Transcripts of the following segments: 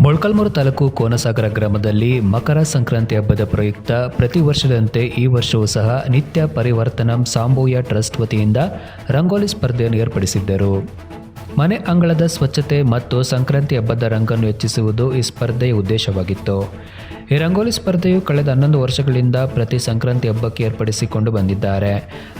ಮೊಳಕಾಲ್ಮೂರು ತಾಲೂಕು ಕೋನಸಾಗರ ಗ್ರಾಮದಲ್ಲಿ ಮಕರ ಸಂಕ್ರಾಂತಿ ಹಬ್ಬದ ಪ್ರಯುಕ್ತ ಪ್ರತಿ ವರ್ಷದಂತೆ ಈ ವರ್ಷವೂ ಸಹ ನಿತ್ಯ ಪರಿವರ್ತನಂ ಸಾಂಬೋಯ ಟ್ರಸ್ಟ್ ವತಿಯಿಂದ ರಂಗೋಲಿ ಸ್ಪರ್ಧೆಯನ್ನು ಏರ್ಪಡಿಸಿದ್ದರು. ಮನೆ ಅಂಗಳದ ಸ್ವಚ್ಛತೆ ಮತ್ತು ಸಂಕ್ರಾಂತಿ ಹಬ್ಬದ ರಂಗನ್ನು ಹೆಚ್ಚಿಸುವುದು ಈ ಸ್ಪರ್ಧೆಯ ಉದ್ದೇಶವಾಗಿತ್ತು. ಈ ರಂಗೋಲಿ ಸ್ಪರ್ಧೆಯು ಕಳೆದ ಹನ್ನೊಂದು ವರ್ಷಗಳಿಂದ ಪ್ರತಿ ಸಂಕ್ರಾಂತಿ ಹಬ್ಬಕ್ಕೆ ಏರ್ಪಡಿಸಿಕೊಂಡು ಬಂದಿದ್ದಾರೆ.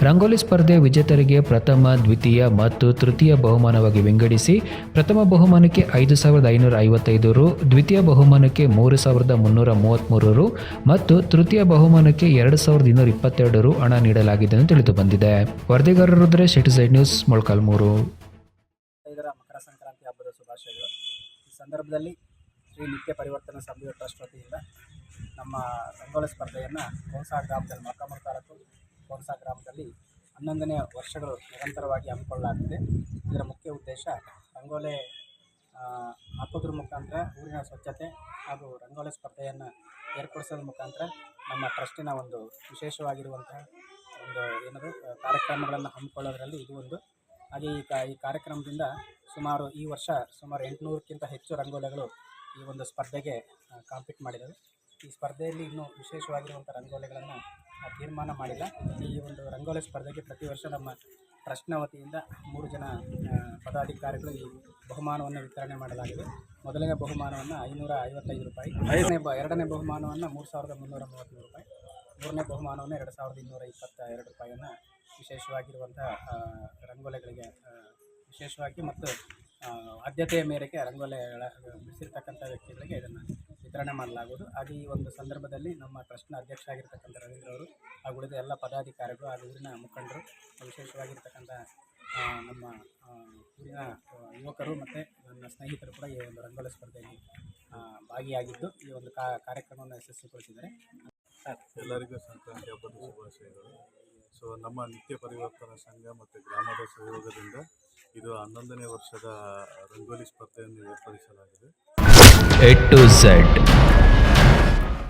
ರಂಗೋಲಿ ಸ್ಪರ್ಧೆ ವಿಜೇತರಿಗೆ ಪ್ರಥಮ, ದ್ವಿತೀಯ ಮತ್ತು ತೃತೀಯ ಬಹುಮಾನವಾಗಿ ವಿಂಗಡಿಸಿ ಪ್ರಥಮ ಬಹುಮಾನಕ್ಕೆ ಐದು ಸಾವಿರದ ಐನೂರ ಐವತ್ತೈದು ರು, ದ್ವಿತೀಯ ಬಹುಮಾನಕ್ಕೆ ಮೂರು ಸಾವಿರದ ಮುನ್ನೂರ ಮೂವತ್ತ್ಮೂರು ರು ಮತ್ತು ತೃತೀಯ ಬಹುಮಾನಕ್ಕೆ ಎರಡು ಸಾವಿರದ ಇನ್ನೂರ ಇಪ್ಪತ್ತೆರಡು ರು ಹಣ ನೀಡಲಾಗಿದೆ ಎಂದು ತಿಳಿದು ಬಂದಿದೆ. ವರದಿಗಾರರುದ್ರೆ ಸೈಡ್ ನ್ಯೂಸ್, ಮೊಳಕಾಲ್ಮೂರು. ಮಕರ ಸಂಕ್ರಾಂತಿ ಹಬ್ಬದ ಸಂದರ್ಭದಲ್ಲಿ ಶ್ರೀ ನಿತ್ಯ ಪರಿವರ್ತನಾ ಸಂಘದ ಟ್ರಸ್ಟ್ ವತಿಯಿಂದ ನಮ್ಮ ರಂಗೋಲಿ ಸ್ಪರ್ಧೆಯನ್ನು ಕೋನ್ಸಾ ಗ್ರಾಮದಲ್ಲಿ ಮೊಳಕಾಮೂರು ತಾಲೂಕು ಗ್ರಾಮದಲ್ಲಿ ಹನ್ನೊಂದನೇ ವರ್ಷಗಳು ನಿರಂತರವಾಗಿ ಹಮ್ಮಿಕೊಳ್ಳಲಾಗಿದೆ ಇದರ ಮುಖ್ಯ ಉದ್ದೇಶ ರಂಗೋಲೆ ಹಾಕೋದ್ರ ಮುಖಾಂತರ ಊರಿನ ಸ್ವಚ್ಛತೆ ಹಾಗೂ ರಂಗೋಲಿ ಸ್ಪರ್ಧೆಯನ್ನು ಏರ್ಪಡಿಸೋದ್ರ ಮುಖಾಂತರ ನಮ್ಮ ಟ್ರಸ್ಟಿನ ಒಂದು ವಿಶೇಷವಾಗಿರುವಂತಹ ಒಂದು ಏನದು, ಕಾರ್ಯಕ್ರಮಗಳನ್ನು ಹಮ್ಮಿಕೊಳ್ಳೋದ್ರಲ್ಲಿ ಇದು ಒಂದು. ಹಾಗೆ ಈ ಕಾ, ಈ ಕಾರ್ಯಕ್ರಮದಿಂದ ಸುಮಾರು ಈ ವರ್ಷ ಸುಮಾರು ಎಂಟುನೂರಕ್ಕಿಂತ ಹೆಚ್ಚು ರಂಗೋಲಿಗಳು ಈ ಒಂದು ಸ್ಪರ್ಧೆಗೆ ಕಾಂಪೀಟ್ ಮಾಡಿದ್ದಾವೆ ಈ ಸ್ಪರ್ಧೆಯಲ್ಲಿ ಇನ್ನೂ ವಿಶೇಷವಾಗಿರುವಂಥ ರಂಗೋಲಿಗಳನ್ನು ತೀರ್ಮಾನ ಮಾಡಿಲ್ಲ. ಈ ಒಂದು ರಂಗೋಲಿ ಸ್ಪರ್ಧೆಗೆ ಪ್ರತಿ ವರ್ಷ ನಮ್ಮ ಟ್ರಸ್ಟ್ನ ವತಿಯಿಂದ ಮೂರು ಜನ ಪದಾಧಿಕಾರಿಗಳು ಈ ಬಹುಮಾನವನ್ನು ವಿತರಣೆ ಮಾಡಲಾಗಿದೆ. ಮೊದಲನೇ ಬಹುಮಾನವನ್ನು ಐನೂರ ಐವತ್ತೈದು ರೂಪಾಯಿ ಐದನೇ ಬ, ಎರಡನೇ ಬಹುಮಾನವನ್ನು ಮೂರು ಸಾವಿರದ ಮುನ್ನೂರ ಮೂವತ್ತೈದು ರೂಪಾಯಿ, ಮೂರನೇ ಬಹುಮಾನವನ್ನು ಎರಡು ಸಾವಿರದ ಇನ್ನೂರ ಇಪ್ಪತ್ತ ಎರಡು ರೂಪಾಯಿಯನ್ನು ವಿಶೇಷವಾಗಿರುವಂಥ ರಂಗೋಲಿಗಳಿಗೆ ವಿಶೇಷವಾಗಿ ಮತ್ತು ಆದ್ಯತೆಯ ಮೇರೆಗೆ ರಂಗೋಲೆಗಳ ಬಿಡಿಸಿರ್ತಕ್ಕಂಥ ವ್ಯಕ್ತಿಗಳಿಗೆ ಇದನ್ನು ವಿತರಣೆ ಮಾಡಲಾಗುವುದು. ಅದು ಈ ಒಂದು ಸಂದರ್ಭದಲ್ಲಿ ನಮ್ಮ ಟ್ರಸ್ಟ್ನ ಅಧ್ಯಕ್ಷ ಆಗಿರ್ತಕ್ಕಂಥ ರವೀಂದ್ರ ಅವರು ಹಾಗೂ ಉಳಿದ ಎಲ್ಲ ಪದಾಧಿಕಾರಿಗಳು ಹಾಗೂ ಊರಿನ ಮುಖಂಡರು ವಿಶೇಷವಾಗಿರ್ತಕ್ಕಂಥ ನಮ್ಮ ಊರಿನ ಯುವಕರು ಮತ್ತು ನನ್ನ ಸ್ನೇಹಿತರು ಕೂಡ ಈ ಒಂದು ರಂಗೋಲಿ ಸ್ಪರ್ಧೆಯಲ್ಲಿ ಭಾಗಿಯಾಗಿದ್ದು ಈ ಒಂದು ಕಾ, ಕಾರ್ಯಕ್ರಮವನ್ನು ಯಶಸ್ವಿಗೊಳಿಸಿದ್ದಾರೆ. ಎಲ್ಲರಿಗೂ ಸಂಕ್ರಾಂತಿ ಹಬ್ಬದ ಶುಭಾಶಯಗಳು. ಸೊ ನಮ್ಮ ನಿತ್ಯ ಪರಿವರ್ತನಾ ಸಂಘ ಮತ್ತು ಗ್ರಾಮದ ಸಹಯೋಗದಿಂದ ಇದು ಹನ್ನೊಂದನೇ ವರ್ಷದ ರಂಗೋಲಿ ಸ್ಪರ್ಧೆಯನ್ನು ಏರ್ಪಡಿಸಲಾಗಿದೆ. A to Z